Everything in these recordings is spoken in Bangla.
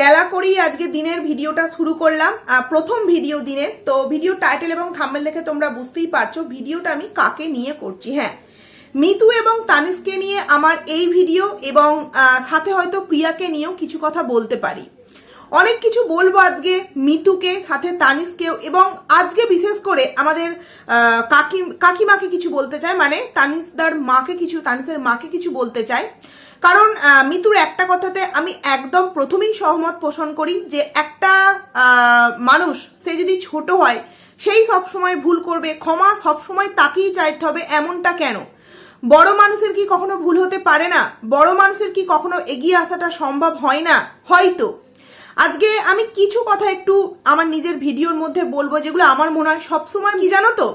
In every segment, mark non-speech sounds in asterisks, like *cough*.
বেলা করেই আজকে দিনের ভিডিওটা শুরু করলাম প্রথম ভিডিও দিনের তো ভিডিও টাইটেল এবং থাম্বেল দেখে তোমরা বুঝতেই পারছ ভিডিওটা আমি কাকে নিয়ে করছি হ্যাঁ। মিতু এবং তানিশকে নিয়ে আমার এই ভিডিও এবং সাথে হয়তো প্রিয়াকে নিয়েও কিছু কথা বলতে পারি। অনেক কিছু বলব আজকে মিতুকে, সাথে তানিশকেও এবং আজকে বিশেষ করে আমাদের কাকি, কাকিমাকে কিছু বলতে চাই। মানে তানিশদার মাকে কিছু, তানিশের মাকে কিছু বলতে চাই। কারণ মিতুর একটা কথাতে আমি একদম প্রথমেই সহমত পোষণ করি যে একটা মানুষ, সে যদি ছোট হয়, সেই সব সময় ভুল করবে, ক্ষমা সব সময় তাকেই চাইতে হবে এমনটা কেন? বড় মানুষের কি কখনো ভুল হতে পারে না? বড় মানুষের কি কখনো এগিয়ে আসাটা সম্ভব হয় না? হয়তো। আজকে আমি কিছু কথা একটু আমার নিজের ভিডিওর মধ্যে বলব যেগুলো আমার মনে হয় সবসময় কি জানো তো?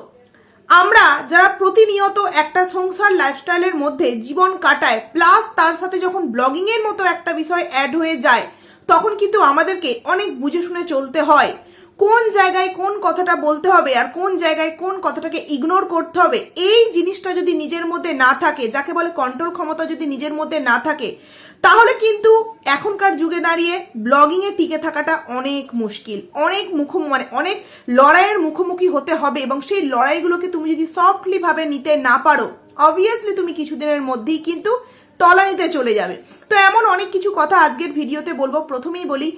আমরা যারা প্রতিনিয়ত একটা সংসার লাইফস্টাইলের মধ্যে জীবন কাটায় প্লাস তার সাথে যখন ব্লগিং এর মতো একটা বিষয় অ্যাড হয়ে যায়, তখন কিন্তু আমাদেরকে অনেক বুঝে শুনে চলতে হয়। কোন জায়গায় কোন কথাটা বলতে হবে আর কোন জায়গায় কোন কথাটাকে ইগনোর করতে হবে, এই জিনিসটা যদি নিজের মধ্যে না থাকে, যাকে বলে কন্ট্রোল ক্ষমতা যদি নিজের মধ্যে না থাকে তাহলে কিন্তু এখনকার যুগে দাঁড়িয়ে ব্লগিংয়ে টিকে থাকাটা অনেক মুশকিল, অনেক মুখ মানে অনেক লড়াইয়ের মুখোমুখি হতে হবে এবং সেই লড়াইগুলোকে তুমি যদি সফটলিভাবে নিতে না পারো অবভিয়াসলি তুমি কিছুদিনের মধ্যেই কিন্তু তলানিতে চলে যাবে। তো এমন অনেক কিছু কথা আজকের ভিডিওতে বলব। প্রথমেই বলি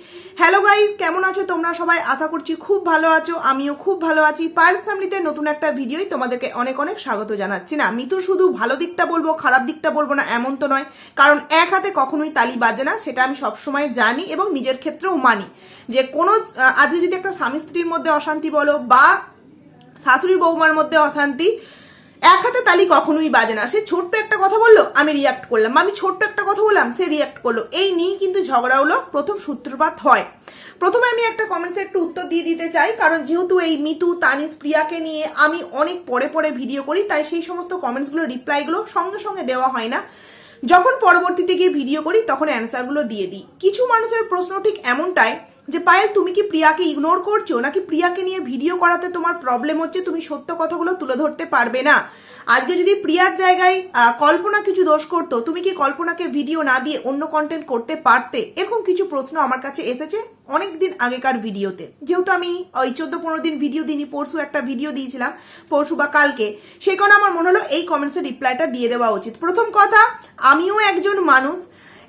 হ্যালো গাইজ কেমন আছো? তোমরা সবাই আশা করছি খুব ভালো আছো, আমিও খুব ভালো আছি। পায়েলস ফ্যামিলিতে নতুন একটা ভিডিওই তোমাদেরকে অনেক অনেক স্বাগত জানাচ্ছি না। আমি তো শুধু ভালো দিকটা বলব, খারাপ দিকটা বলব না, এমন তো নয়। কারণ এক হাতে কখনোই তালি বাজে না, সেটা আমি সবসময় জানি এবং নিজের ক্ষেত্রেও মানি। যে কোনো আজকে যদি একটা স্বামী স্ত্রীর মধ্যে অশান্তি বলো বা শাশুড়ি বৌমার মধ্যে অশান্তি এক হাতে তালি কখনোই বাজে না। সে ছোট্ট একটা কথা বলল, আমি রিয়াক্ট করলাম। আমি ছোট্ট একটা কথা বললাম, সে রিয়াক্ট করল। এই নিয়েই কিন্তু ঝগড়া হলো, প্রথম সূত্রপাত হয়। প্রথমে আমি একটা কমেন্টসে একটু উত্তর দিয়ে দিতে চাই, কারণ যেহেতু এই মিতু তানিস প্রিয়াকে নিয়ে আমি অনেক পরে পরে ভিডিও করি, তাই সেই সমস্ত কমেন্টসগুলো রিপ্লাইগুলো সঙ্গে সঙ্গে দেওয়া হয় না। যখন পরবর্তীতে গিয়ে ভিডিও করি, তখন অ্যান্সারগুলো দিয়ে দিই। কিছু মানুষের প্রশ্ন ঠিক এমনটাই যে পায়েল, তুমি কি প্রিয়াকে ইগনোর করছ? নাকি প্রিয়াকে নিয়ে ভিডিও করাতে তোমার প্রবলেম হচ্ছে? তুমি সত্য কথাগুলো তুলে ধরতে পারবে না। আজকে যদি প্রিয়ার জায়গায় কল্পনা কিছু দোষ করতো, তুমি কি কল্পনাকে ভিডিও না দিয়ে অন্য কন্টেন্ট করতে পারতে? এরকম কিছু প্রশ্ন আমার কাছে এসেছে অনেক দিন আগেকার ভিডিওতে যেহেতু আমি ওই চোদ্দ পনেরো দিন ভিডিও দিইনি, পরশু একটা ভিডিও দিয়েছিলাম, পরশু বা কালকে, সেই কারণে আমার মনে হলো এই কমেন্টসের রিপ্লাইটা দিয়ে দেওয়া উচিত। প্রথম কথা, আমিও একজন মানুষ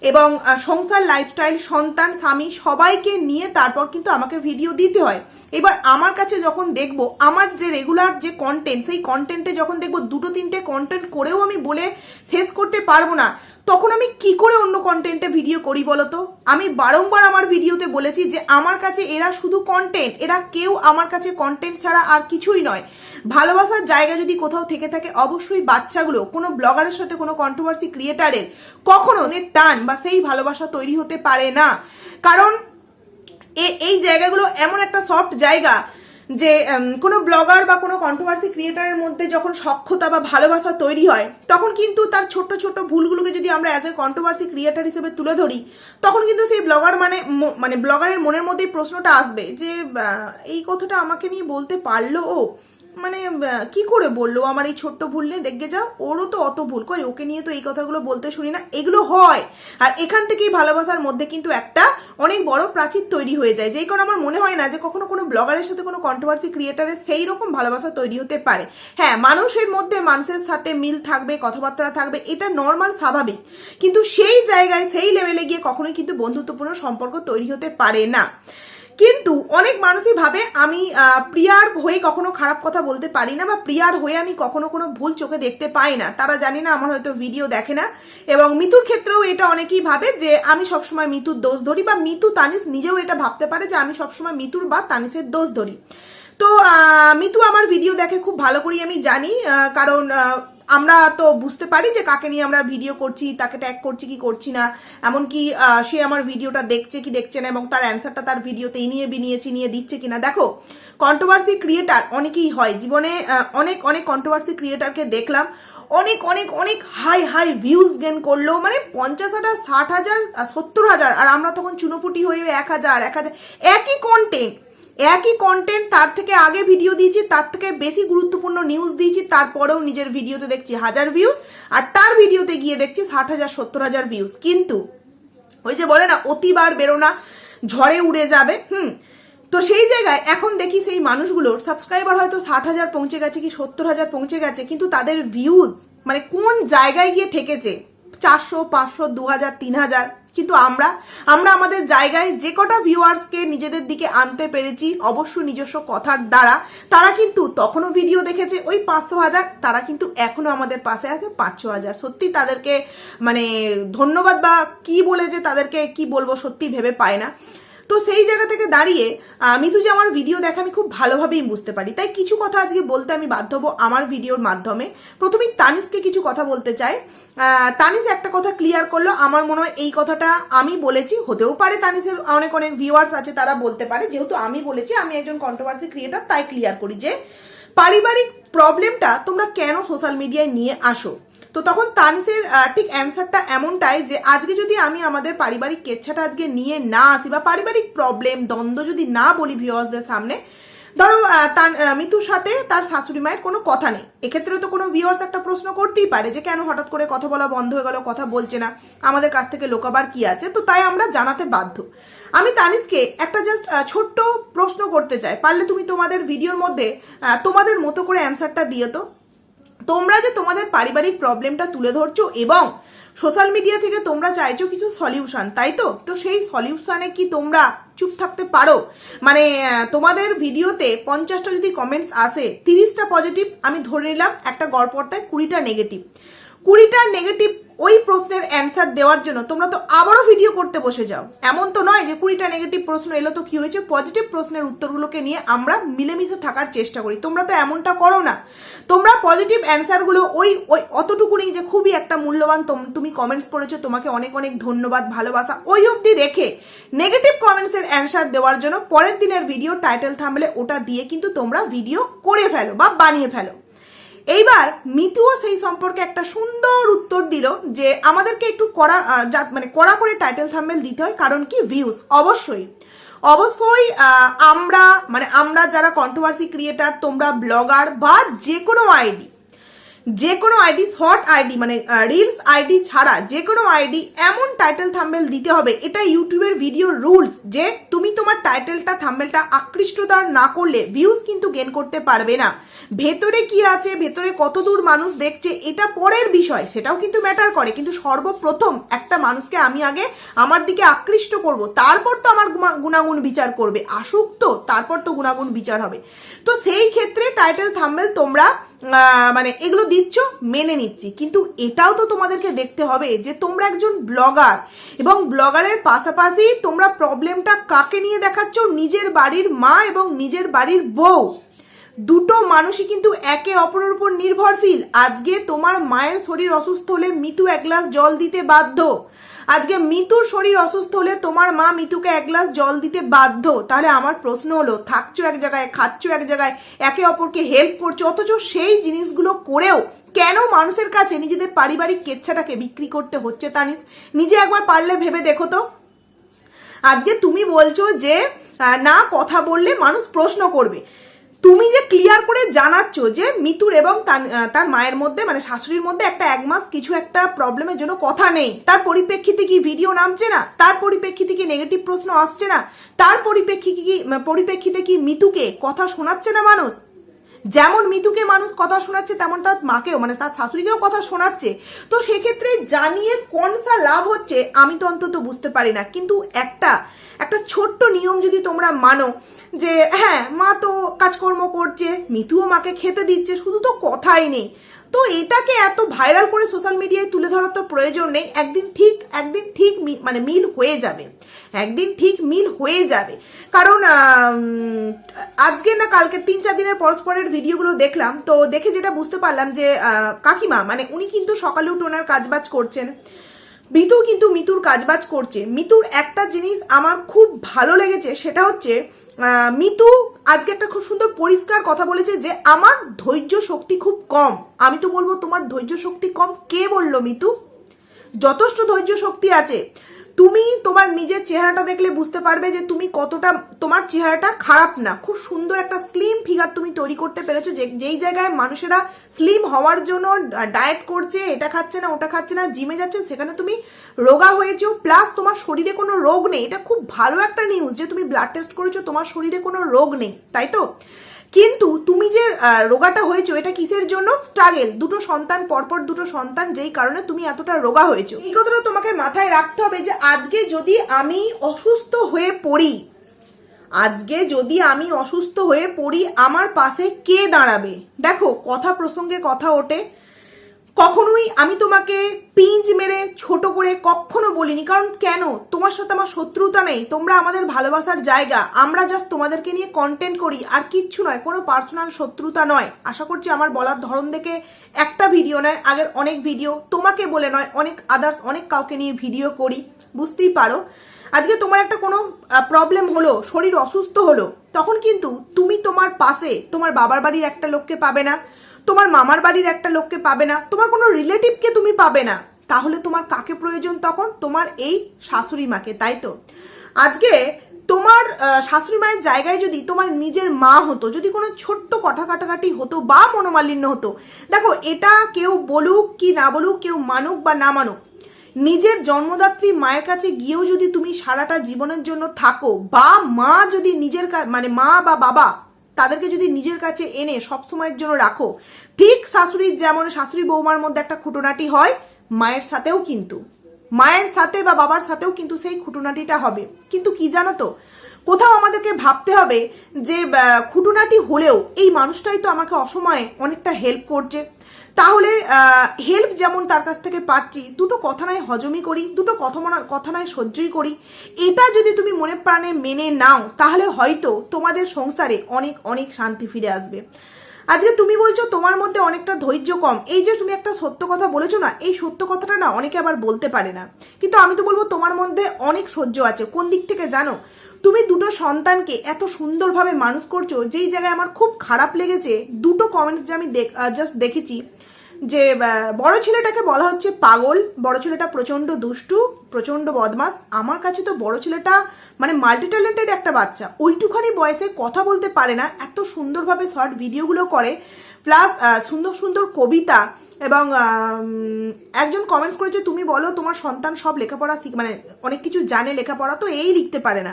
এবং সংসার লাইফস্টাইল সন্তান, স্বামী সবাইকে নিয়ে তারপর কিন্তু আমাকে ভিডিও দিতে হয়। এবার আমার কাছে যখন দেখব, আমার যে রেগুলার যে কন্টেন্ট সেই কন্টেন্টে যখন দেখব দুটো তিনটে কন্টেন্ট করেও আমি বলে শেষ করতে পারব না, তখন আমি কি করে অন্য কন্টেন্টে ভিডিও করি বলো তো আমি বারংবার আমার ভিডিওতে বলেছি যে, আমার কাছে এরা শুধু কন্টেন্ট এরা কেউ আমার কাছে কন্টেন্ট ছাড়া আর কিছুই নয়। ভালোবাসার জায়গা যদি কোথাও থেকে থাকে, অবশ্যই বাচ্চাগুলো, কোনো ব্লগারের সাথে, কোনো কন্ট্রোভার্সি ক্রিয়েটারের কখনো টান বা সেই ভালোবাসা তৈরি হতে পারে না। কারণ এই জায়গাগুলো এমন একটা সফট জায়গা যে কোনো ব্লগার বা কোনো কন্ট্রোভার্সি ক্রিয়েটারের মধ্যে যখন সক্ষতা বা ভালোবাসা তৈরি হয়, তখন কিন্তু তার ছোট্ট ছোট্ট ভুলগুলোকে যদি আমরা অ্যাজ এ কন্ট্রোভার্সি ক্রিয়েটার হিসেবে তুলে ধরি, তখন কিন্তু সেই ব্লগার মানে মানে ব্লগারের মনের মধ্যেই প্রশ্নটা আসবে যে এই কথাটা আমাকে নিয়ে বলতে পারল ও। মানে কি করে বলল? আমার এই ছোট্ট ভুল নিয়ে দেখে যাও। ওরও তো অত ভুল। কই, ওকে নিয়ে তো এই কথাগুলো বলতে শুনি না। এগুলো হয়। আর এখান থেকেই ভালোবাসার মধ্যে কিন্তু একটা অনেক বড় প্রাচীর তৈরি হয়ে যায়। যেই কারণে আমার মনে হয় না যে কখনো কোনো ব্লগারের সাথে কোনো কন্ট্রোভার্সি ক্রিয়েটারের সেই রকম ভালোবাসা তৈরি হতে পারে। হ্যাঁ মানুষের মধ্যে মানুষের সাথে মিল থাকবে, কথাবার্তা থাকবে, এটা নর্মাল স্বাভাবিক। কিন্তু সেই জায়গায়, সেই লেভেলে গিয়ে কখনোই কিন্তু বন্ধুত্বপূর্ণ সম্পর্ক তৈরি হতে পারে না। কিন্তু অনেক মানুষই ভাবে আমি প্রিয়ার হয়ে কখনো খারাপ কথা বলতে পারি না বা প্রিয়ার হয়ে আমি কখনো কোনো ভুল চোখে দেখতে পাই না। তারা জানি না, আমার হয়তো ভিডিও দেখে না। এবং মিতুর ক্ষেত্রেও এটা অনেকেই ভাবে যে, আমি সবসময় মিতুর দোষ ধরি বা মিতু তানিস নিজেও এটা ভাবতে পারে যে, আমি সবসময় মিতুর বা তানিসের দোষ ধরি। তো মিতু আমার ভিডিও দেখে খুব ভালো করেই আমি জানি কারণ আমরা তো বুঝতে পারি যে কাকে নিয়ে আমরা ভিডিও করছি, তাকে ট্যাগ করছি, কি করছি না। এমনকি সে আমার ভিডিওটা দেখছে কি দেখছে না এবং তার অ্যান্সারটা তার ভিডিওতে নিয়ে বিনিয়েছি, নিয়ে দিচ্ছে কিনা। দেখো কন্ট্রোভার্সি ক্রিয়েটার অনেকেই হয়। জীবনে অনেক অনেক কন্ট্রোভার্সি ক্রিয়েটারকে দেখলাম। অনেক অনেক অনেক হাই হাই ভিউজ গেন করল। মানে পঞ্চাশ হাজার, ষাট হাজার সত্তর হাজার, আর আমরা তখন চুনোপুটি হয়ে এক হাজার এক হাজার, একই কন্টেন্ট একই কন্টেন্ট তার থেকে আগে ভিডিও দিয়েছি, তার থেকে বেশি গুরুত্বপূর্ণ নিউজ দিয়েছি, তারপরেও নিজের ভিডিওতে দেখছি হাজার ভিউজ আর তার ভিডিওতে গিয়ে দেখছি ষাট হাজার, সত্তর হাজার ভিউজ কিন্তু, ওই যে বলে না, অতিবার বেরো না, ঝড়ে উড়ে যাবে, হুম? তো সেই জায়গায় এখন দেখি সেই মানুষগুলোর সাবস্ক্রাইবার হয়তো ষাট হাজার পৌঁছে গেছে কি সত্তর হাজার পৌঁছে গেছে, কিন্তু তাদের ভিউজ মানে কোন জায়গায় গিয়ে ঠেকেছে? চারশো, পাঁচশো, দু হাজার, তিন হাজার কিন্তু আমরা আমরা আমাদের জায়গায় যে কটা ভিউয়ার্সকে নিজেদের দিকে আনতে পেরেছি অবশ্য নিজস্ব কথার দ্বারা, তারা কিন্তু তখনও ভিডিও দেখেছে, ওই পাঁচশো হাজার, তারা কিন্তু এখনও আমাদের পাশে আছে, পাঁচশো হাজার। সত্যি তাদেরকে মানে ধন্যবাদ বা কি বলে যে তাদেরকে কি বলব সত্যি ভেবে পায় না। তো সেই জায়গা থেকে দাঁড়িয়ে আমি তো যে আমার ভিডিও দেখে আমি খুব ভালোভাবেই বুঝতে পারি। তাই কিছু কথা আজকে বলতে আমি বাধ্য হব আমার ভিডিওর মাধ্যমে। প্রথমেই তানিশকে কিছু কথা বলতে চাই। তানিশ একটা কথা ক্লিয়ার করল। আমার মনে হয় এই কথাটা আমি বলেছি। হতেও পারে তানিশের অনেক অনেক ভিউয়ার্স আছে, তারা বলতে পারে। যেহেতু আমি বলেছি, আমি একজন কন্ট্রোভার্সি ক্রিয়েটার তাই ক্লিয়ার করি যে, পারিবারিক প্রবলেমটা তোমরা কেন সোশ্যাল মিডিয়ায় নিয়ে আসো? তো তখন তানিসের ঠিক অ্যান্সারটা এমনটাই যে আজকে যদি আমি আমাদের পারিবারিক কেচ্ছাটা আজকে নিয়ে না আসি বা পারিবারিক প্রবলেম দ্বন্দ্ব যদি না বলি ভিওয়ার্সদের সামনে, ধরো তার মিতুর সাথে তার শাশুড়ি মায়ের কোনো কথা নেই। এক্ষেত্রে তো কোনো ভিউয়ার্স একটা প্রশ্ন করতেই পারে যে কেন হঠাৎ করে কথা বলা বন্ধ হয়ে গেল, কথা বলছে না, আমাদের কাছ থেকে লোকাবার কি আছে? তো তাই আমরা জানাতে বাধ্য। আমি তানিসকে একটা জাস্ট ছোট্ট প্রশ্ন করতে চাই। পারলে তুমি তোমাদের ভিডিওর মধ্যে তোমাদের মতো করে অ্যান্সারটা দিও তো। তোমরা যে তোমাদের পারিবারিক প্রবলেমটা তুলে ধরছো এবং সোশ্যাল মিডিয়া থেকে তোমরা চাইছো কিছু সলিউশন, তাই তো? তো সেই সলিউশনে কি তোমরা চুপ থাকতে পারো? মানে তোমাদের ভিডিওতে পঞ্চাশটা যদি কমেন্টস আসে, তিরিশটা পজিটিভ আমি ধরে নিলাম একটা গড়পড়তায় কুড়িটা নেগেটিভ কুড়িটা নেগেটিভ ওই প্রশ্নের অ্যান্সার দেওয়ার জন্য তোমরা তো আবারও ভিডিও করতে বসে যাও। এমন তো নয় যে কুড়িটা নেগেটিভ প্রশ্ন এলো তো কি হয়েছে? পজিটিভ প্রশ্নের উত্তরগুলোকে নিয়ে আমরা মিলেমিশে থাকার চেষ্টা করি। তোমরা তো এমনটা করো না। তোমরা পজিটিভ অ্যান্সারগুলো ওই ওই অতটুকুনি যে খুবই একটা মূল্যবান তোম- কমেন্টস করেছ, তোমাকে অনেক অনেক ধন্যবাদ, ভালোবাসা, ওই অবধি রেখে নেগেটিভ কমেন্টসের অ্যান্সার দেওয়ার জন্য পরের দিনের ভিডিও টাইটেল থামলে ওটা দিয়ে কিন্তু তোমরা ভিডিও করে ফেলো বা বানিয়ে ফেলো। এইবার মিতুও সেই সম্পর্কে একটা সুন্দর উত্তর দিল যে আমাদেরকে একটু যা- মানে কড়া করে টাইটেল থাম্বেল দিতে হয়, কারণ কি? ভিউজ অবশ্যই। অবশ্যই আমরা মানে আমরা যারা কন্ট্রোভার্সি ক্রিয়েটার তোমরা ব্লগার বা যে কোনো আইডি যে কোনো আইডি শর্ট আইডি মানে রিলস আইডি ছাড়া যে কোনো আইডি এমন টাইটেল থাম্বেল দিতে হবে। এটা ইউটিউবের ভিডিও রুলস যে তুমি তোমার টাইটেলটা থাম্বেলটা আকৃষ্টদার না করলে ভিউজ কিন্তু গেন করতে পারবে না। ভেতরে কি আছে? ভেতরে কত দূর মানুষ দেখছে? এটা পরের বিষয়, সেটাও কিন্তু ম্যাটার করে। কিন্তু সর্বপ্রথম একটা মানুষকে আমি আগে আমার দিকে আকৃষ্ট করব। তারপর তো আমার গুণাগুণ বিচার করবে। আসুক তো, তারপর তো গুণাগুণ বিচার হবে। তো সেই ক্ষেত্রে টাইটেল থাম্বেল তোমরা মানে এগুলো দিচ্ছ, মেনে নিচ্ছি। কিন্তু এটাও তো তোমাদেরকে দেখতে হবে যে তোমরা একজন ব্লগার এবং ব্লগারের পাশাপাশি তোমরা প্রবলেমটা কাকে নিয়ে দেখাচ্ছ? নিজের বাড়ির মা এবং নিজের বাড়ির বউ। দুটো মানুষই কিন্তু একে অপরের উপর নির্ভরশীল। আজকে তোমার মায়ের শরীর অসুস্থ হলে মিতু এক গ্লাস জল দিতে বাধ্য। আজকে মিতুর শরীর অসুস্থ হলে তোমার মা মিতুকে এক গ্লাস জল দিতে বাধ্য। তাহলে আমার প্রশ্ন হলো, থাকছো এক জায়গায়, খাচ্ছ এক জায়গায়, একে অপরকে হেল্প করছ, অথচ সেই জিনিসগুলো করেও কেন মানুষের কাছে নিজেদের পারিবারিক কেচ্ছাটাকে বিক্রি করতে হচ্ছে, তানিস? নিজে একবার পারলে ভেবে দেখো তো। আজকে তুমি বলছো যে না কথা বললে মানুষ প্রশ্ন করবে। তুমি যে ক্লিয়ার করে জানাচ্ছ যে মিতুর এবং তার- মায়ের মধ্যে মানে শাশুড়ির মধ্যে একটা এক মাস কিছু একটা প্রবলেমের জন্য কথা নেই। তার পরিপ্রেক্ষিতে কি ভিডিও নামছে না? তার পরিপ্রেক্ষিতে কি নেগেটিভ প্রশ্ন আসছে না? তার পরিপ্রেক্ষিতে কি পরিপ্রেক্ষিতে কি মিতুকে কথা শোনাচ্ছে না মানুষ? যেমন মিতুকে মানুষ কথা শোনাচ্ছে, তেমন তার মাকেও মানে তার শাশুড়িকেও কথা শোনাচ্ছে। তো সেক্ষেত্রে জানিয়ে কোনসা লাভ হচ্ছে, আমি তো অন্তত বুঝতে পারি না। কিন্তু একটা একটা ছোট্ট নিয়ম যদি তোমরা মানো যে হ্যাঁ মা তো কাজকর্ম করছে, মিতুও মাকে খেতে দিচ্ছে, শুধু তো কথাই নেই। তো এটাকে এত ভাইরাল করে সোশ্যাল মিডিয়ায় তুলে ধরার তো প্রয়োজন নেই। একদিন ঠিক একদিন ঠিক মানে মিল হয়ে যাবে। একদিন ঠিক মিল হয়ে যাবে। কারণ আজকে না কালকে তিন চার দিনের পরস্পরের ভিডিওগুলো দেখলাম। তো দেখে যেটা বুঝতে পারলাম যে কাকিমা মানে উনি কিন্তু সকালে উঠে ওনার কাজবাজ করছেন। মিতু কিন্তু মিতুর কাজবাজ করছে। মিতুর একটা জিনিস আমার খুব ভালো লেগেছে, সেটা হচ্ছে মিতু আজকে একটা খুব সুন্দর পরিষ্কার কথা বলেছে যে, আমার ধৈর্য শক্তি খুব কম। আমি তো বলব, তোমার ধৈর্য শক্তি কম? কে বলল মিতু? যথেষ্ট ধৈর্য শক্তি আছে। তুমি তোমার নিজের চেহারাটা দেখলে বুঝতে পারবে যে তুমি কতটা তোমার চেহারাটা খারাপ না। খুব সুন্দর একটা স্লিম ফিগার তুমি তৈরি করতে পেরেছ যে, যেই জায়গায় মানুষেরা স্লিম হওয়ার জন্য ডায়েট করছে, এটা খাচ্ছে না, ওটা খাচ্ছে না জিমে যাচ্ছে, সেখানে তুমি রোগা হয়েছো প্লাস তোমার শরীরে কোনো রোগ নেই। এটা খুব ভালো একটা নিউজ যে তুমি ব্লাড টেস্ট করেছ, তোমার শরীরে কোনো রোগ নেই, তাই তো? কিন্তু তুমি যে রোগাটা হয়েছো, এটা কিসের জন্য? স্ট্রাগেল দুটো সন্তান, পরপর দুটো সন্তান, যেই কারণে তুমি এতটা রোগা হয়েছো। এই কথাটা তোমাকে মাথায় রাখতে হবে যে, আজকে যদি আমি অসুস্থ হয়ে পড়ি, আজকে যদি আমি অসুস্থ হয়ে পড়ি, আমার পাশে কে দাঁড়াবে? দেখো, কথা প্রসঙ্গে কথা ওঠে। কখনোই আমি তোমাকে পিঞ্জ মেরে ছোট করে কখনো বলিনি। কারণ কেন? তোমার সাথে আমার শত্রুতা নেই। তোমরা আমাদের ভালোবাসার জায়গা। আমরা জাস্ট তোমাদেরকে নিয়ে কন্টেন্ট করি। আর কিচ্ছু নয়, কোনো পার্সোনাল শত্রুতা নয়। আশা করছি আমার বলার ধরন দেখে একটা ভিডিও নয়, আগের অনেক ভিডিও তোমাকে বলে নয়, অনেক আদার্স অনেক কাউকে নিয়ে ভিডিও করি। বুঝতেই পারো। আজকে তোমার একটা কোনো প্রবলেম হলো, শরীর অসুস্থ হলো, তখন কিন্তু তুমি তোমার পাশে, তোমার বাবার বাড়ির একটা লোককে পাবে না। তোমার মামার বাড়ির একটা লোককে পাবে না, তোমার কোনো রিলেটিভকে তুমি পাবে না। তাহলে তোমার কাকে প্রয়োজন তখন? তোমার এই শাশুড়ি মাকে, তাই তো? আজকে তোমার শাশুড়ি মায়ের জায়গায় যদি তোমার নিজের মা হতো, যদি কোনো ছোট্ট কথা কাটাকাটি হতো বা মনোমালিন্য হতো, দেখো এটা কেউ বলুক কি না বলুক, কেউ মানুক বা না মানুক, নিজের জন্মদাত্রী মায়ের কাছে গিয়েও যদি তুমি সারাটা জীবনের জন্য থাকো, বা মা যদি নিজের মানে মা বা বাবা তাদেরকে যদি নিজের কাছে এনে সবসময়ের জন্য রাখো, ঠিক শাশুড়ির যেমন শাশুড়ি বৌমার মধ্যে একটা খুঁটোনাটি হয়, মায়ের সাথেও কিন্তু। মায়ের সাথে বা বাবার সাথেও কিন্তু সেই খুঁটোনাটিটা হবে। কিন্তু কি জানো তো? কোথাও আমাদেরকে ভাবতে হবে যে খুঁটোনাটি হলেও এই মানুষটাই তো আমাকে অসময়ে অনেকটা হেল্প করছে। তাহলে যেমন তার কাছ থেকে পাচ্ছি দুটো কথা নয় হজমই করি, দুটো কথা কথা নয় সহ্যই করি। এটা যদি তুমি মনে প্রাণে মেনে নাও, তাহলে হয়তো তোমাদের সংসারে অনেক অনেক শান্তি ফিরে আসবে। আজকে তুমি বলছো তোমার মধ্যে অনেকটা ধৈর্য কম। এই যে তুমি একটা সত্য কথা বলেছ না, এই সত্য কথাটা না অনেকে আবার বলতে পারে না। কিন্তু আমি তো বলব তোমার মধ্যে অনেক সহ্য আছে। কোন দিক থেকে জানো? তুমি দুটো সন্তানকে এত সুন্দরভাবে মানুষ করছ, যেই জায়গায় আমার খুব খারাপ লেগেছে, দুটো কমেন্টস যে আমি জাস্ট দেখেছি যে বড় ছেলেটাকে বলা হচ্ছে পাগল। বড় ছেলেটা প্রচণ্ড দুষ্টু প্রচণ্ড বদমাস। আমার কাছে তো বড় ছেলেটা মানে মাল্টি ট্যালেন্টেড একটা বাচ্চা। ওইটুখানি বয়সে কথা বলতে পারে না, এত সুন্দরভাবে শর্ট ভিডিওগুলো করে। প্লাস সুন্দর সুন্দর কবিতা এবং একজন কমেন্টস করেছে, তুমি বলো, তোমার সন্তান সব লেখাপড়া শিখ মানে অনেক কিছু জানে লেখাপড়া, তো এই লিখতে পারে না।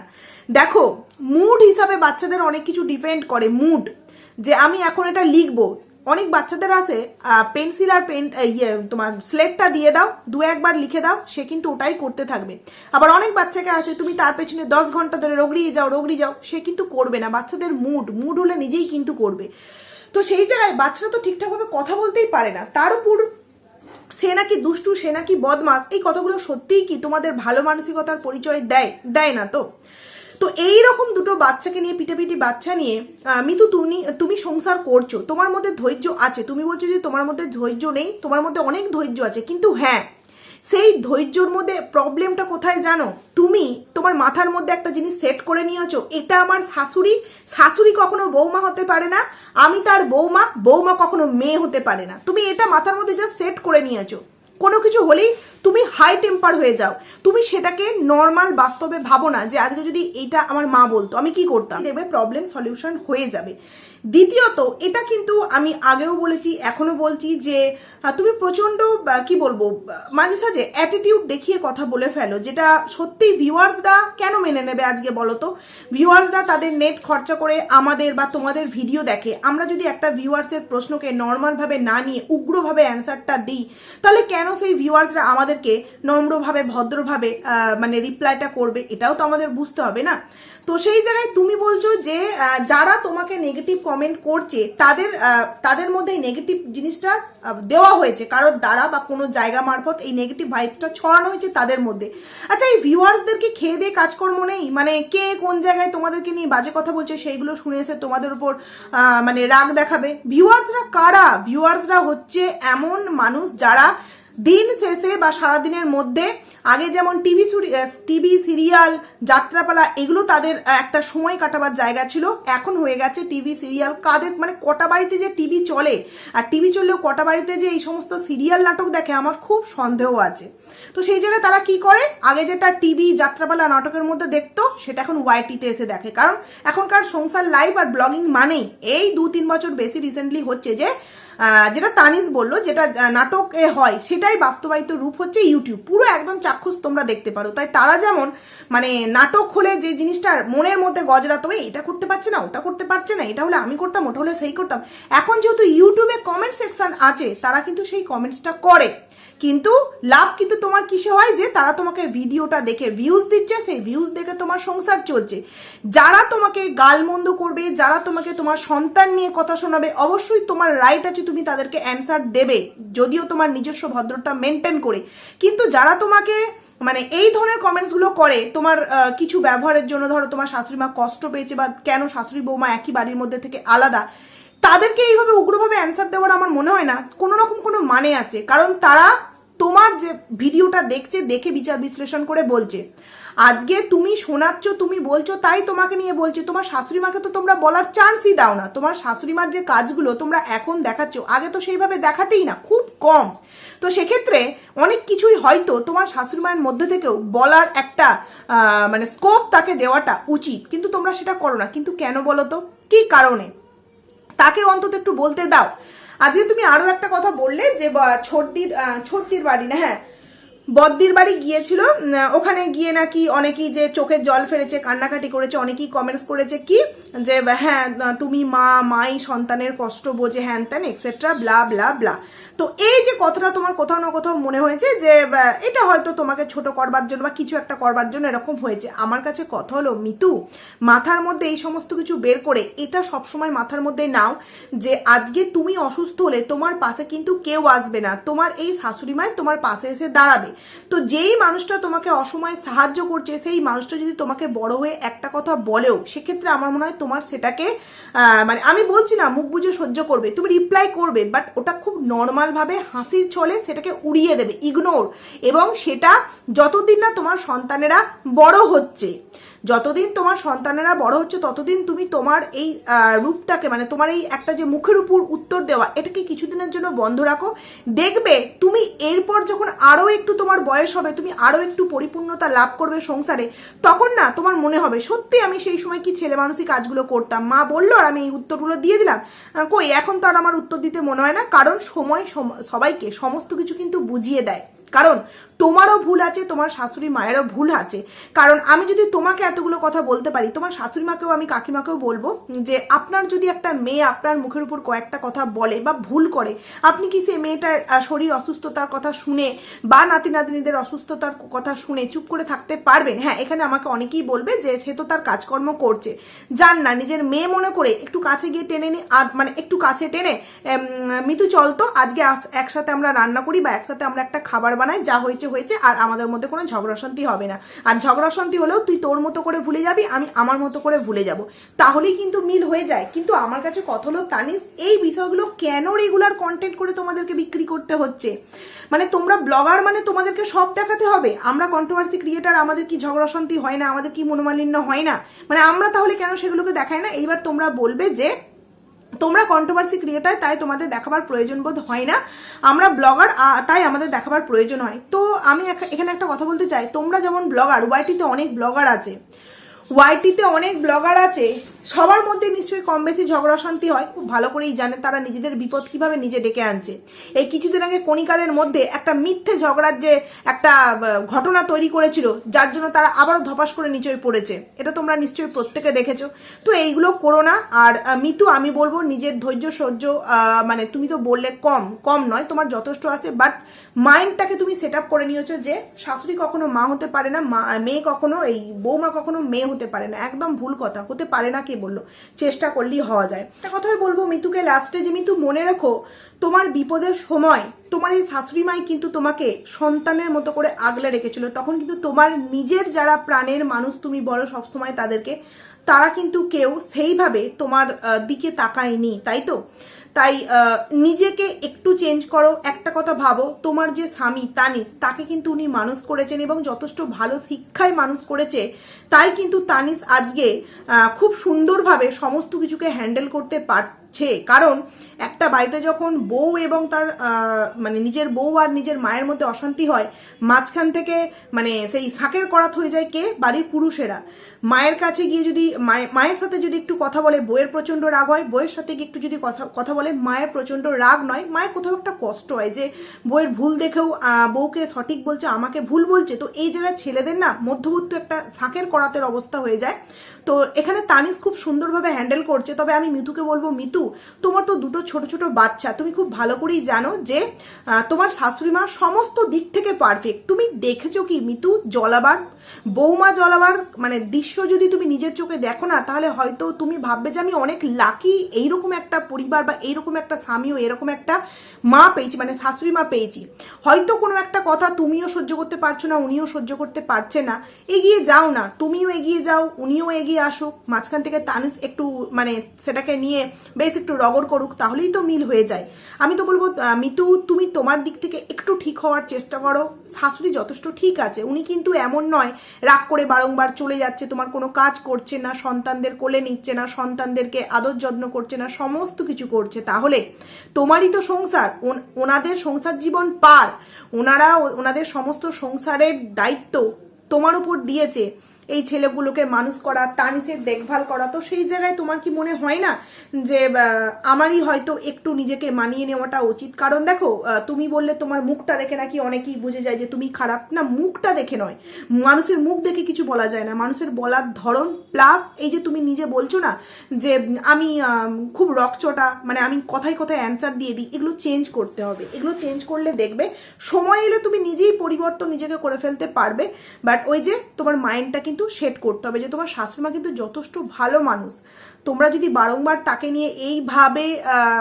দেখো মুড হিসাবে বাচ্চাদের অনেক কিছু ডিপেন্ড করে মুড যে আমি এখন এটা লিখব অনেক বাচ্চাদের আছে পেন্সিল আর পেন ইয়ে তোমার স্লেটটা দিয়ে দাও, দু একবার লিখে দাও, সে কিন্তু ওটাই করতে থাকবে। আবার অনেক বাচ্চাকে আছে তুমি তার পেছনে দশ ঘণ্টা ধরে রগড়িয়ে যাও রগড়িয়ে যাও, সে কিন্তু করবে না। বাচ্চাদের মুড মুড হলে নিজেই কিন্তু করবে। তো সেই জায়গায় বাচ্চারা তো ঠিকঠাকভাবে কথা বলতেই পারে না। তার উপর সে নাকি দুষ্টু, সে নাকি বদমাস, এই কথাগুলো সত্যিই কি তোমাদের ভালো মানসিকতার পরিচয় দেয় দেয় না তো? তো এই রকম দুটো বাচ্চাকে নিয়ে, পিটাপিটি বাচ্চা নিয়ে মিতু, তুমি তুমি সংসার করছ, তোমার মধ্যে ধৈর্য আছে। তুমি বলছো যে তোমার মধ্যে ধৈর্য নেই, তোমার মধ্যে অনেক ধৈর্য আছে, কিন্তু হ্যাঁ সেই ধৈর্যর মধ্যে প্রবলেমটা কোথায় জানো? তুমি তোমার মাথার মধ্যে একটা জিনিস সেট করে নিয়েছো, এটা আমার শাশুড়ি শাশুড়ি কখনো বৌমা হতে পারে না, আমি তার বৌমা বৌমা কখনো মেয়ে হতে পারে না। তুমি এটা মাথার মধ্যে জাস্ট সেট করে নিয়েছো। কোনো কিছু হলেই তুমি হাই টেম্পার হয়ে যাও। তুমি সেটাকে নর্মাল বাস্তবে ভাবো না যে আজকে যদি এইটা আমার মা বলতো, আমি কি করতাম? দেখবে প্রবলেম সলিউশন হয়ে যাবে। দ্বিতীয়ত, এটা কিন্তু আমি আগেও বলেছি এখনও বলছি যে তুমি প্রচণ্ড আহ, কি বলব মাঝে সাঝে অ্যাটিটিউড দেখিয়ে কথা বলে ফেলো যেটা সত্যি ভিউয়ার্সরা কেন মেনে নেবে আজকে বলো তো? ভিউয়ার্সরা তাদের নেট খরচা করে আমাদের বা তোমাদের ভিডিও দেখে। আমরা যদি একটা ভিউয়ার্সের প্রশ্নকে নর্মালভাবে না নিয়ে উগ্রভাবে অ্যান্সারটা দিই তাহলে কেন সেই ভিউয়ার্সরা আমাদেরকে নম্রভাবে ভদ্রভাবে মানে রিপ্লাইটা করবে? এটাও তো আমাদের বুঝতে হবে না? তো সেই জায়গায় তুমি বলছো যে যারা তোমাকে নেগেটিভ কমেন্ট করছে তাদের তাদের মধ্যে নেগেটিভ জিনিসটা দেওয়া হয়েছে, কারোর দ্বারা বা কোনো জায়গা মারফত এই নেগেটিভ ভাইবটা ছড়ানো হয়েছে তাদের মধ্যে। আচ্ছা এই ভিউয়ার্সদেরকে খেয়ে দিয়ে কাজকর্ম নেই? মানে কে কোন জায়গায় তোমাদেরকে নিয়ে বাজে কথা বলছে সেইগুলো শুনে এসে তোমাদের উপর মানে রাগ দেখাবে? ভিউয়ার্সরা কারা? ভিউয়ার্সরা হচ্ছে এমন মানুষ যারা দিন শেষে বা সারাদিনের মধ্যে আগে যেমন টিভি টিভি, সিরিয়াল, যাত্রাপালা, এগুলো তাদের একটা সময় কাটাবার জায়গা ছিল। এখন হয়ে গেছে টিভি, সিরিয়াল, কাদের মানে কটা বাড়িতে যে টিভি চলে, আর টিভি চললেও কটা বাড়িতে যে এই সমস্ত সিরিয়াল নাটক দেখে আমার খুব সন্দেহ আছে। তো সেই জায়গায় তারা কি করে? আগে যেটা টিভি, যাত্রাপালা নাটকের মধ্যে দেখতো, সেটা এখন ওয়াইটিতে এসে দেখে। কারণ এখনকার সংসার লাইভ আর ব্লগিং মানেই এই দু তিন বছর বেশি রিসেন্টলি হচ্ছে যে যেটা তানিস বলল, যেটা নাটক নাটকে হয়, সেটাই বাস্তবায়িত রূপ হচ্ছে ইউটিউব। পুরো একদম চাক্ষুষ তোমরা দেখতে পারো। তাই তারা যেমন মানে নাটক হলে যে জিনিসটা মনের মধ্যে গজরা, তবে এটা করতে পারছে না, ওটা করতে পারছে না, এটা হলে আমি করতাম, ওটা হলে সেই করতাম। এখন যেহেতু ইউটিউবে কমেন্ট সেকশন আছে, তারা কিন্তু সেই কমেন্টসটা করে। কিন্তু লাভ কিন্তু তোমার কিসে হয় যে তারা তোমাকে ভিডিওটা দেখে ভিউজ দিচ্ছে, সেই ভিউজ দেখে তোমার সংসার চলছে। যারা তোমাকে গালমন্দ করবে, যারা তোমাকে তোমার সন্তান নিয়ে কথা শোনাবে, অবশ্যই তোমার রাইট আছে, তুমি তাদেরকে অ্যান্সার দেবে, যদিও তোমার নিজস্ব ভদ্রতা মেনটেন করে। কিন্তু যারা তোমাকে মানে এই ধরনের কমেন্টসগুলো করে, তোমার কিছু ব্যবহারের জন্য, ধরো তোমার শাশুড়ি মা কষ্ট পেয়েছে বা কেন শাশুড়ি বৌমা একই বাড়ির মধ্যে থেকে আলাদা তাদেরকে এইভাবে উগ্রভাবে অ্যান্সার দেওয়ার আমার মনে হয় না। কোনো রকম কোনো মানে আছে। কারণ তারা তোমার যে ভিডিওটা দেখছে, দেখে বিচার বিশ্লেষণ করে বলছে। আজকে তুমি শোনাচ্ছ, তুমি বলছো, তাই তোমাকে নিয়ে বলছে। তোমার শাশুড়ি মাকে তো তোমরা বলার চান্সই দাও না। তোমার শাশুড়ি মার যে কাজগুলো তোমরা এখন দেখাচ্ছ, আগে তো সেইভাবে দেখাতেই না, খুব কম। তো সেক্ষেত্রে অনেক কিছুই হয়তো তোমার শাশুড়ি মায়ের মধ্যে থেকেও বলার একটা মানে স্কোপ তাকে দেওয়াটা উচিত। কিন্তু তোমরা সেটা করো না। কিন্তু কেন বলো তো? কি কারণে? তাকে অন্তত একটু বলতে দাও। আজকে তুমি আরও একটা কথা বললে যে ছর্দির ছর্দির বাড়ি না হ্যাঁ? বদ্দির বাড়ি গিয়েছিল ওখানে গিয়ে নাকি অনেকেই যে চোখের জল ফেলেছে, কান্নাকাটি করেছে, অনেকেই কমেন্টস করেছে কি যে হ্যাঁ তুমি মা, মাই, সন্তানের কষ্ট বোঝে, হ্যান ত্যান এক্সেট্রা ব্লা ব্লা ব্লা তো এই যে কথাটা তোমার কোথাও না কোথাও মনে হয়েছে যে এটা হয়তো তোমাকে ছোট করবার জন্য বা কিছু একটা করবার জন্য এরকম হয়েছে। আমার কাছে কথা হলো, মিতু, মাথার মধ্যে এই সমস্ত কিছু বের করে, এটা সবসময় মাথার মধ্যে নাও যে, আজকে তুমি অসুস্থ হলে তোমার পাশে কিন্তু কেউ আসবে না। তোমার এই শাশুড়ি মায়ের তোমার পাশে এসে দাঁড়াবে। তো যেই মানুষটা তোমাকে অসময়ে সাহায্য করছে, সেই মানুষটা যদি তোমাকে বড় হয়ে একটা কথা বলেও, সেক্ষেত্রে আমার মনে হয় তোমার সেটাকে মানে আমি বলছি না, মুখ বুঝে সহ্য করবে, তুমি রিপ্লাই করবে বাট ওটা খুব নর্মালভাবে হাসির ছলে সেটাকে উড়িয়ে দেবে ইগনোর এবং সেটা যতদিন না তোমার সন্তানেরা বড় হচ্ছে। যতদিন তোমার সন্তানেরা বড় হচ্ছে, ততদিন তুমি তোমার এই রূপটাকে মানে তোমার এই একটা যে মুখের উপর উত্তর দেওয়া, এটাকে কিছুদিনের জন্য বন্ধ রাখো। দেখবে তুমি এরপর যখন আরও একটু তোমার বয়স হবে, তুমি আরও একটু পরিপূর্ণতা লাভ করবে সংসারে, তখন না তোমার মনে হবে, সত্যি আমি সেই সময় কি ছেলে মানুষই কাজগুলো করতাম? মা বলল, আর আমি এই উত্তরগুলো দিয়ে দিলাম। কই, এখন তো আর আমার উত্তর দিতে মনে হয় না, কারণ সময় সম- সবাইকে সমস্ত কিছু কিন্তু বুঝিয়ে দেয়। কারণ তোমারও ভুল আছে, তোমার শাশুড়ি মায়েরও ভুল আছে। কারণ আমি যদি তোমাকে এতগুলো কথা বলতে পারি, তোমার শাশুড়ি মাকেও আমি কাকিমাকেও বলব যে আপনার যদি একটা মেয়ে আপনার মুখের উপর কয়েকটা কথা বলে বা ভুল করে, আপনি কি সেই মেয়েটার শরীর অসুস্থতার কথা শুনে বা নাতি নাতনিদের অসুস্থতার কথা শুনে চুপ করে থাকতে পারবেন? হ্যাঁ এখানে আমাকে অনেকেই বলবে যে সে তো তার কাজকর্ম করছে। যান না, নিজের মেয়ে মনে করে একটু কাছে গিয়ে টেনে নি মানে একটু কাছে টেনে মিতু চল তো, আজকে একসাথে আমরা রান্না করি বা একসাথে আমরা একটা খাবার বানাই, যা হয়েছে হয়েছে আর আমাদের মধ্যে কোনো ঝগড়া শান্তি হবে না। আর ঝগড়া শান্তি হলেও তুই তোর মতো করে ভুলে যাবি, আমি আমার মতো করে ভুলে যাব। তাহলেই কিন্তু মিল হয়ে যায়। কিন্তু আমার কাছে কথা হলো, তানিস, এই বিষয়গুলো কেন রেগুলার কন্টেন্ট করে তোমাদেরকে বিক্রি করতে হচ্ছে? মানে তোমরা ব্লগার মানে তোমাদেরকে সব দেখাতে হবে। আমরা কন্ট্রোভার্সি ক্রিয়েটার আমাদের কি ঝগড়া শান্তি হয় না, আমাদের কি মনোমালিন্য হয় না? মানে আমরা তাহলে কেন সেগুলোকে দেখাই না? এইবার তোমরা বলবে যে তোমরা কন্ট্রোভার্সি ক্রিয়েটার তাই তোমাদের দেখাবার প্রয়োজন বোধ হয় না। আমরা ব্লগার তাই আমাদের দেখাবার প্রয়োজন হয়। তো আমি এখা- এখানে একটা কথা বলতে চাই। তোমরা যেমন ব্লগার ওয়াইটিতে অনেক ব্লগার আছে। ওয়াইটিতে অনেক ব্লগার আছে, সবার মধ্যে নিশ্চয়ই কম বেশি ঝগড়া শান্তি হয়। খুব ভালো করেই জানে তারা নিজেদের বিপদ কীভাবে নিজে ডেকে আনছে। এই কিছুদিন আগে কণিকাদের মধ্যে একটা মিথ্যে ঝগড়ার যে একটা ঘটনা তৈরি করেছিল, যার জন্য তারা আবারও ধপাস করে নিচয় পড়েছে। এটা তোমরা নিশ্চয়ই প্রত্যেকে দেখেছ। তো এইগুলো করো না। আর মিতু, আমি বলব নিজের ধৈর্য, সহ্য মানে তুমি তো বললে কম কম নয়, তোমার যথেষ্ট আছে। বাট মাইন্ডটাকে তুমি সেট আপ করে নিয়েছো যে শাশুড়ি কখনো মা হতে পারে না, মা, মেয়ে কখনো, এই বৌমা কখনো মেয়ে হতে পারে না, একদম ভুল কথা, হতে পারে না কে বলল, চেষ্টা করলেই হওয়া যায়। একটা কথাই বলব, মিতুকে লাস্টে যে, মিতু মনে রেখো, তোমার বিপদের সময় তোমার এই শাশুড়ি মাই কিন্তু তোমাকে সন্তানের মতো করে আগলে রেখেছিল, তখন কিন্তু তোমার নিজের যারা প্রাণের মানুষ তুমি বলো সবসময় তাদেরকে, তারা কিন্তু কেউ সেইভাবে তোমার দিকে তাকায়নি, তাই তো? তাই নিজেকে একটু চেঞ্জ করো, একটা কথা ভাবো, তোমার যে স্বামী তানিস, তাকে কিন্তু উনি মানুষ করেছেন এবং যথেষ্ট ভালো শিক্ষায় মানুষ করেছে, তাই কিন্তু তানিস আজকে খুব সুন্দরভাবে সমস্ত কিছুকে হ্যান্ডেল করতে পারছে কারণ একটা বাড়িতে যখন বউ এবং তার মানে নিজের বউ আর নিজের মায়ের মধ্যে অশান্তি হয়, মাঝখান থেকে মানে সেই শাঁকের করাত হয়ে যায় কে? বাড়ির পুরুষেরা। মায়ের কাছে গিয়ে যদি, মায়ে- মায়ের সাথে যদি একটু কথা বলে বইয়ের প্রচণ্ড রাগ হয় বইয়ের সাথে গিয়ে একটু যদি কথা কথা বলে, মায়ের প্রচণ্ড রাগ নয়, মায়ের কোথাও একটা কষ্ট হয় যে বইয়ের ভুল দেখেও বউকে সঠিক বলছে, আমাকে ভুল বলছে। তো এই জায়গায় ছেলেদের না মধ্যবর্তী একটা শাঁকের করাতের অবস্থা হয়ে যায়। তো এখানে তানিস খুব সুন্দরভাবে হ্যান্ডেল করছে, তবে আমি মিতুকে বলব, মিতু, তোমার তো দুটো ছোট ছোট বাচ্চা, তুমি খুব ভালো করেই জানো যে তোমার শাশুড়ি মা সমস্ত দিক থেকে পারফেক্ট তুমি দেখেছ কি, মিতু, জলাবার, বৌমা জলাবার মানে দৃশ্য যদি তুমি নিজের চোখে দেখো না, তাহলে হয়তো তুমি ভাববে যে আমি অনেক লাকি এইরকম একটা পরিবার বা এইরকম একটা স্বামীও এরকম একটা মা পেয়েছি মানে শাশুড়ি মা পেয়েছি। হয়তো কোনো একটা কথা তুমিও সহ্য করতে পারছ না, উনিও সহ্য করতে পারছে না। এগিয়ে যাও না, তুমিও এগিয়ে যাও, উনিও এগিয়ে আসুক। মাঝখান থেকে তানিস একটু মানে সেটাকে নিয়ে বেশ একটু রগড় করুক, তাহলেই তো মিল হয়ে যায়। আমি তো বলব মিতু, তুমি তোমার দিক থেকে একটু ঠিক হওয়ার চেষ্টা করো। শাশুড়ি যথেষ্ট ঠিক আছে। উনি কিন্তু এমন নয়, রাগ করে বারংবার চলে যাচ্ছে, তোমার কোনো কাজ করছে না, সন্তানদের কোলে নিচ্ছে না, সন্তানদেরকে আদর যত্ন করছে না, সমস্ত কিছু করছে। তাহলে তোমারই তো সংসার, ওন- ওনাদের সংসার জীবন পার। ওনারা, ওনাদের সমস্ত সংসারের দায়িত্ব তোমার উপর দিয়েছে। এই ছেলেগুলোকে মানুষ করা তানিসের দেখভাল করা, তো সেই জায়গায় তোমার কি মনে হয় না যে আমারই হয়তো একটু নিজেকে মানিয়ে নেওয়াটা উচিত? কারণ দেখো তুমি বললে তোমার মুখটা দেখে নাকি অনেকেই বুঝে যায় যে তুমি খারাপ। না, মুখটা দেখে নয়। মানুষের মুখ দেখে কিছু বলা যায় না। মানুষের বলার ধরন প্লাস এই যে তুমি নিজে বলছো না যে, আমি খুব রকচটা মানে আমি কথায় কথায় অ্যান্সার দিয়ে দিই, এগুলো চেঞ্জ করতে হবে। এগুলো চেঞ্জ করলে দেখবে, সময় এলে তুমি নিজেই পরিবর্তন নিজেকে করে ফেলতে পারবে। বাট ওই যে তোমার মাইন্ডটা কিন্তু সেট করতে হবে যে তোমার শাশুড়িমা কিন্তু যথেষ্ট ভালো মানুষ। তোমরা যদি বারংবার তাকে নিয়ে এইভাবে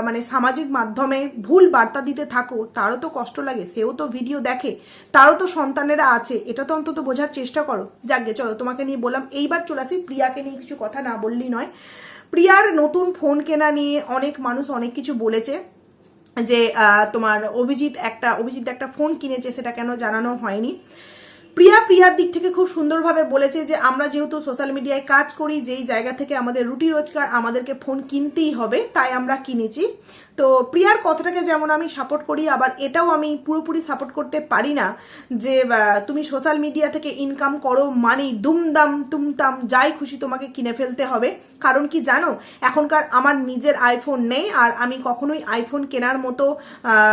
মানে সামাজিক মাধ্যমে ভুল বার্তা দিতে থাকো, তারও তো কষ্ট লাগে, সেও তো ভিডিও দেখে, তারও তো সন্তানেরা আছে, এটা তো অন্তত বোঝার চেষ্টা করো। যাকে চলো তোমাকে নিয়ে বললাম, এইবার চলে আসি প্রিয়াকে নিয়ে কিছু কথা না বললেই নয়। প্রিয়ার নতুন ফোন কেনা নিয়ে অনেক মানুষ অনেক কিছু বলেছে, যে তোমার অভিজিৎ একটা অভিজিৎ একটা ফোন কিনেছে, সেটা কেন জানানো হয়নি। প্রিয়া প্রিয়ার দিক থেকে খুব সুন্দরভাবে বলেছে যে, আমরা যেহেতু সোশ্যাল মিডিয়ায় কাজ করি, যেই জায়গা থেকে আমাদের রুটি রোজগার আমাদেরকে ফোন কিনতেই হবে, তাই আমরা কিনেছি। তো প্রিয়ার কথাটাকে যেমন আমি সাপোর্ট করি, আবার এটাও আমি পুরোপুরি সাপোর্ট করতে পারি না যে তুমি সোশ্যাল মিডিয়া থেকে ইনকাম করো মানেই দুমদাম, তুমতাম, যাই খুশি তোমাকে কিনে ফেলতে হবে। কারণ কি জানো, এখনকার আমার নিজের আইফোন নেই, আর আমি কখনোই আইফোন কেনার মতো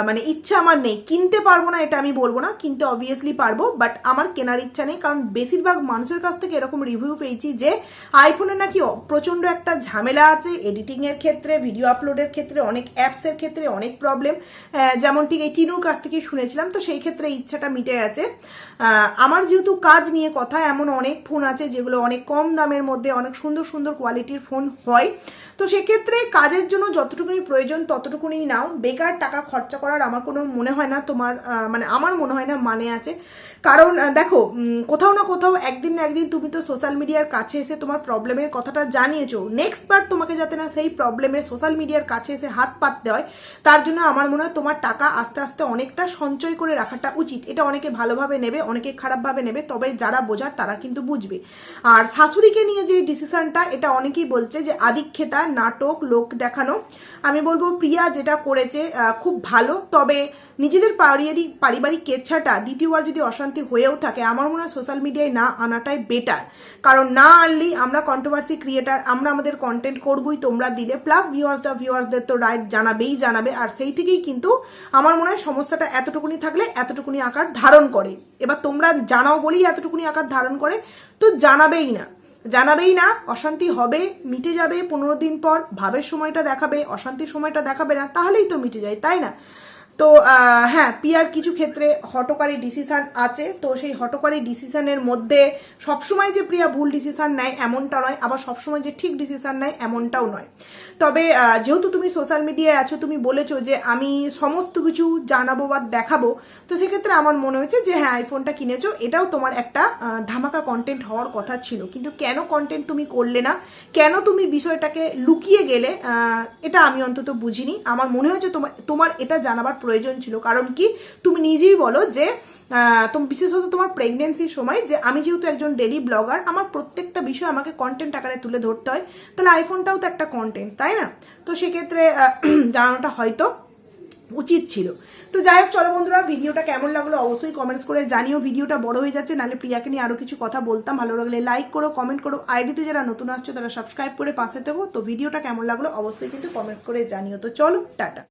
মানে ইচ্ছা আমার নেই। কিনতে পারব না এটা আমি বলব না, কিনতে অবভিয়াসলি পারব বাট আমার কেনার ইচ্ছা নেই। কারণ বেশিরভাগ মানুষের কাছ থেকে এরকম রিভিউ পেয়েছি যে আইফোনে নাকি প্রচণ্ড একটা ঝামেলা আছে এডিটিংয়ের ক্ষেত্রে ভিডিও আপলোডের ক্ষেত্রে অনেক অ্যাপসের ক্ষেত্রে অনেক প্রবলেম যেমন ঠিক এই টিনুর কাছ থেকে শুনেছিলাম, তো সেই ক্ষেত্রে ইচ্ছাটা মিটে গেছে। আমার যেহেতু কাজ নিয়ে কথা, এমন অনেক ফোন আছে যেগুলো অনেক কম দামের মধ্যে অনেক সুন্দর সুন্দর কোয়ালিটির ফোন হয়। তো সেক্ষেত্রে কাজের জন্য যতটুকুনি প্রয়োজন ততটুকুনি নাও। বেকার টাকা খরচা করার আমার কোনো মনে হয় না, তোমার মানে আমার মনে হয় না মানে আছে। কারণ দেখো কোথাও না কোথাও একদিন না একদিন তুমি তো সোশ্যাল মিডিয়ার কাছে এসে তোমার প্রবলেমের কথাটা জানিয়েছো। নেক্সট বার তোমাকে যাতে না সেই প্রবলেমে সোশ্যাল মিডিয়ার কাছে এসে হাত পাততে হয়, তার জন্য আমার মনে হয় তোমার টাকা আস্তে আস্তে অনেকটা সঞ্চয় করে রাখাটা উচিত। এটা অনেকে ভালোভাবে নেবে, অনেকে খারাপভাবে নেবে, তবে যারা বোঝার তারা কিন্তু বুঝবে। আর শাশুড়িকে নিয়ে যে ডিসিশনটা এটা অনেকেই বলছে যে আদিক্ষেতা, নাটক, লোক দেখানো। আমি বলব, প্রিয়া যেটা করেছে খুব ভালো, তবে নিজেদের পারিবারিক পারিবারিক কেচ্ছাটা দ্বিতীয়বার যদি অশান্তি হয়েও থাকে, আমার মনে হয় সোশ্যাল মিডিয়ায় না আনাটাই বেটার কারণ না আনলেই আমরা কন্ট্রোভার্সি ক্রিয়েটার আমরা আমাদের কন্টেন্ট করবই, তোমরা দিলে। প্লাস ভিউয়ার্সরা ভিউয়ার্সদের তো রাইট জানাবেই জানাবে। আর সেই থেকেই কিন্তু আমার মনে হয় সমস্যাটা এতটুকুনি থাকলে এতটুকুনি আকার ধারণ করে। এবার তোমরা জানাও বলেই এতটুকুনি আকার ধারণ করে, তো জানাবেই না। জানাবেই না, অশান্তি হবে, মিটে যাবে, পনেরো দিন পর ভাবের সময়টা দেখাবে, অশান্তির সময়টা দেখাবে না, তাহলেই তো মিটে যায়, তাই না? তো হ্যাঁ পিয়ার কিছু ক্ষেত্রে হটকারী ডিসিশান আছে। তো সেই হটকারী ডিসিশানের মধ্যে সবসময় যে প্রিয়া ভুল ডিসিশান নেয় এমনটা নয়, আবার সবসময় যে ঠিক ডিসিশান নেয় এমনটাও নয়। তবে যেহেতু তুমি সোশ্যাল মিডিয়ায় আছো, তুমি বলেছ যে আমি সমস্ত কিছু জানাব বা দেখাবো, তো সেক্ষেত্রে আমার মনে হয়েছে যে হ্যাঁ আইফোনটা কিনেছো, এটাও তোমার একটা ধামাকা কন্টেন্ট হওয়ার কথা ছিল। কিন্তু কেন কন্টেন্ট তুমি করলে না? কেন তুমি বিষয়টাকে লুকিয়ে গেলে? এটা আমি অন্তত বুঝিনি। আমার মনে হয়েছে তোমার তোমার এটা জানাবার প্রয়োজন ছিল। কারণ কি? তুমি নিজেই বলো যে বিশেষত তোমার প্রেগনেন্সির সময় যে আমি যেহেতু একজন ডেলি ব্লগার আমার প্রত্যেকটা বিষয় আমাকে কন্টেন্ট আকারে তুলে ধরতে হয়। তাহলে আইফোনটাও তো একটা কন্টেন্ট তাই না? তো সেক্ষেত্রে *clears throat* জানানোটা হয়তো উচিত ছিল। তো যাই হোক, চলো বন্ধুরা, ভিডিওটা কেমন লাগল অবশ্যই কমেন্টস করে জানিও। ভিডিওটা বড় হয়ে যাচ্ছে, নাহলে প্রিয়াকে নিয়ে আরও কিছু কথা বলতাম। ভালো লাগলে লাইক করো কমেন্ট করো। আইডিতে যারা নতুন আসছো, তারা সাবস্ক্রাইব করে পাশে দেবো তো ভিডিওটা কেমন লাগল অবশ্যই কিন্তু কমেন্টস করে জানিও। তো চলো, টাটা।